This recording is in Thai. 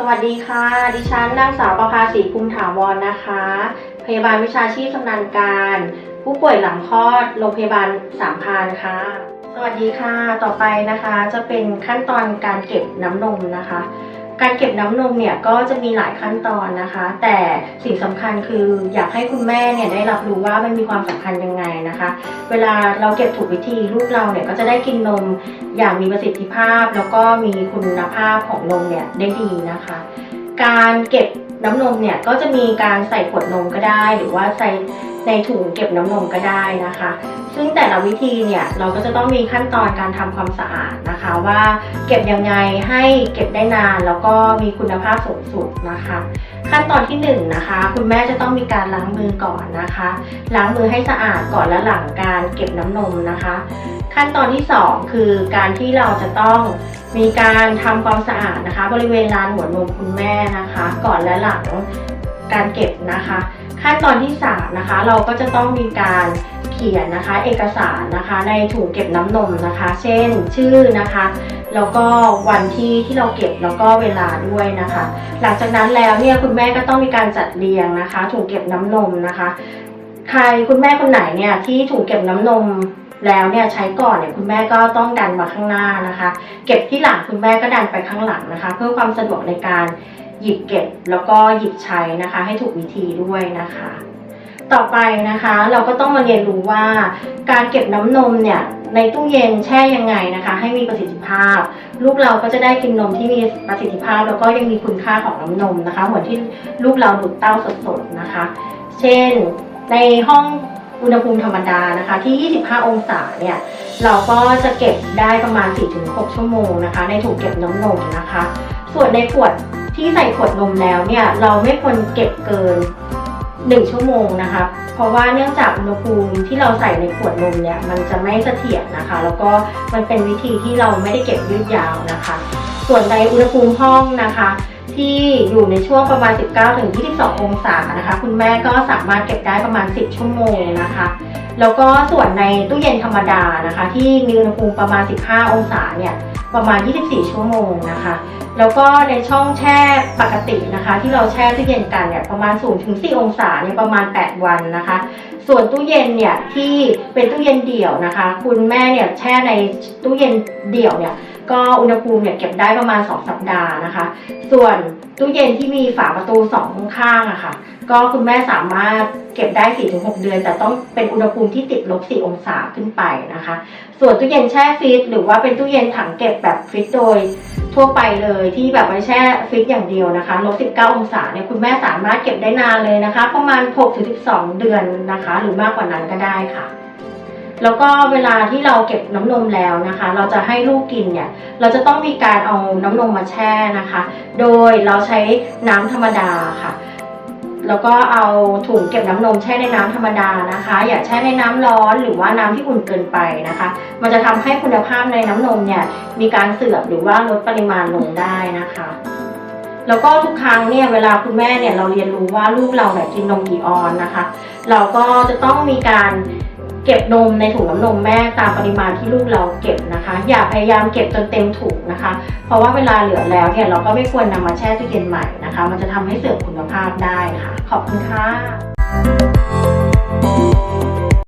สวัสดีค่ะ ดิฉันนางสาวประภาสีภูมิถาวรนะคะ พยาบาลวิชาชีพชำนาญการ ผู้ป่วยหลังคลอดโรงพยาบาลสามพรานค่ะ สวัสดีค่ะ ต่อไปนะคะจะเป็นขั้นตอนการเก็บน้ำนมนะคะ การเก็บน้ำนมเนี่ยก็จะมีหลายขั้นตอนนะคะ แต่สิ่งสำคัญคืออยากให้คุณแม่เนี่ยได้รับรู้ว่ามันมีความสำคัญยังไงนะคะ เวลาเราเก็บถูกวิธีลูกเราเนี่ยก็จะได้กินนมอย่างมีประสิทธิภาพ แล้วก็มีคุณภาพของนมเนี่ยได้ดีนะคะ การเก็บน้ำนมเนี่ยก็จะมีการใส่ขวดนมก็ได้ หรือว่าใส่ในถุงเก็บน้ำนมก็ได้นะคะ ซึ่งแต่ละวิธีเนี่ยเราก็จะต้องมีขั้นตอนการทำความสะอาดนะคะ ว่าเก็บยังไงให้เก็บได้นาน แล้วก็มีคุณภาพสูงสุดนะคะ ขั้นตอนที่1นงนะคะ คุณแม่จะต้องมีการล้างมือก่อนนะคะ ล้างมือให้สะอาดก่อนและหลังการเก็บน้ำนมนะคะ ขั้นตอนที่ 2 คือการที่เราจะต้องมีการทำความสะอาดนะคะ บริเวณลานหัวนมคุณแม่นะคะ ก่อนและหลังการเก็บนะคะ ขั้นตอนที่3นะคะเราก็จะต้องมีการเขียนนะคะ เอกสารนะคะ ในถุงเก็บน้ำนมนะคะ เช่นชื่อนะคะแล้วก็วันที่ที่เราเก็บแล้วก็เวลาด้วยนะคะ หลังจากนั้นแล้วเนี่ยคุณแม่ก็ต้องมีการจัดเรียงนะคะ ถุงเก็บน้ำนมนะคะ ใครคุณแม่คนไหนเนี่ยที่ถุงเก็บน้ำนมแล้วเนี่ยใช้ก่อนเนี่ยคุณแม่ก็ต้องดันมาข้างหน้านะคะ เก็บที่หลังคุณแม่ก็ดันไปข้างหลังนะคะ เพื่อความสะดวกในการ หยิบเก็บแล้วก็หยิบใช้นะคะ ให้ถูกวิธีด้วยนะคะ ต่อไปนะคะเราก็ต้องมาเรียนรู้ว่า การเก็บน้ำนมเนี่ยในตู้เย็นแช่ยังไงนะคะ ให้มีประสิทธิภาพ ลูกเราก็จะได้กินนมที่มีประสิทธิภาพ แล้วก็ยังมีคุณค่าของน้ำนมนะคะ เหมือนที่ลูกเราดูดเต้าสดๆนะคะ เช่นในห้องอุณหภูมิธรรมดานะคะ ที่ 25 องศาเนี่ย เราก็จะเก็บได้ประมาณ 4-6 ชั่วโมงนะคะ ในถุงเก็บน้ำนมนะคะ ส่วนในขวด ที่ใส่ขวดนมแล้วเนี่ยเราไม่ควรเก็บเกิน 1 ชั่วโมงนะคะเพราะว่าเนื่องจากอุณหภูมิที่เราใส่ในขวดนมเนี่ยมันจะไม่เสถียรนะคะ แล้วก็มันเป็นวิธีที่เราไม่ได้เก็บยืดยาวนะคะ ส่วนในอุณหภูมิห้องนะคะ ที่อยู่ในช่วงประมาณ 19ถึง22 องศานะคะ คุณแม่ก็สามารถเก็บได้ประมาณ 10 ชั่วโมงนะคะแล้วก็ส่วนในตู้เย็นธรรมดานะคะ ที่มีอุณหภูมิประมาณ 15 องศาเนี่ยประมาณ 24 ชั่วโมงนะคะ แล้วก็ในช่องแช่ปกตินะคะ ที่เราแช่ตู้เย็นกันเนี่ยประมาณ0ถึง4องศาเนี่ยประมาณ 8 วันนะคะ ส่วนตู้เย็นเนี่ยที่เป็นตู้เย็นเดี่ยวนะคะ คุณแม่เนี่ยแช่ในตู้เย็นเดี่ยวเนี่ยก็อุณหภูมิเนี่ยเก็บได้ประมาณ 2 สัปดาห์นะคะ ส่วนตู้เย็นที่มีฝาประตูสองข้างอะค่ะ ก็คุณแม่สามารถเก็บได้ 4-6 เดือน แต่ต้องเป็นอุณหภูมิที่ติดลบ 4 องศาขึ้นไปนะคะ ส่วนตู้เย็นแช่ฟรีซหรือว่าเป็นตู้เย็นถังเก็บแบบฟรีซโดยทั่วไปเลยที่แบบไว้แช่ฟิกอย่างเดียวนะคะลบ19 องศาเนี่ยคุณแม่สามารถเก็บได้นานเลยนะคะ ประมาณ 6-12 เดือนนะคะ หรือมากกว่านั้นก็ได้ค่ะ แล้วก็เวลาที่เราเก็บน้ำนมแล้วนะคะ เราจะให้ลูกกินเนี่ยเราจะต้องมีการเอาน้ำนมมาแช่นะคะ โดยเราใช้น้ำธรรมดาค่ะ แล้วก็เอาถุงเก็บน้ำนมแช่ในน้ำธรรมดานะคะ อย่าแช่ในน้ำร้อนหรือว่าน้ำที่อุ่นเกินไปนะคะ มันจะทำให้คุณภาพในน้ำนมเนี่ยมีการเสื่อมหรือว่าลดปริมาณลงได้นะคะ แล้วก็ทุกครั้งเนี่ยเวลาคุณแม่เนี่ยเราเรียนรู้ว่าลูกเราเนี่ยกินนมกี่ออนนะคะ เราก็จะต้องมีการ เก็บนมในถุงน้ำนมแม่ตามปริมาณที่ลูกเราเก็บนะคะ อย่าพยายามเก็บจนเต็มถุงนะคะ เพราะว่าเวลาเหลือแล้วเนี่ยเราก็ไม่ควรนำมาแช่ตู้เย็นใหม่นะคะ มันจะทำให้เสื่อมคุณภาพได้ค่ะ ขอบคุณค่ะ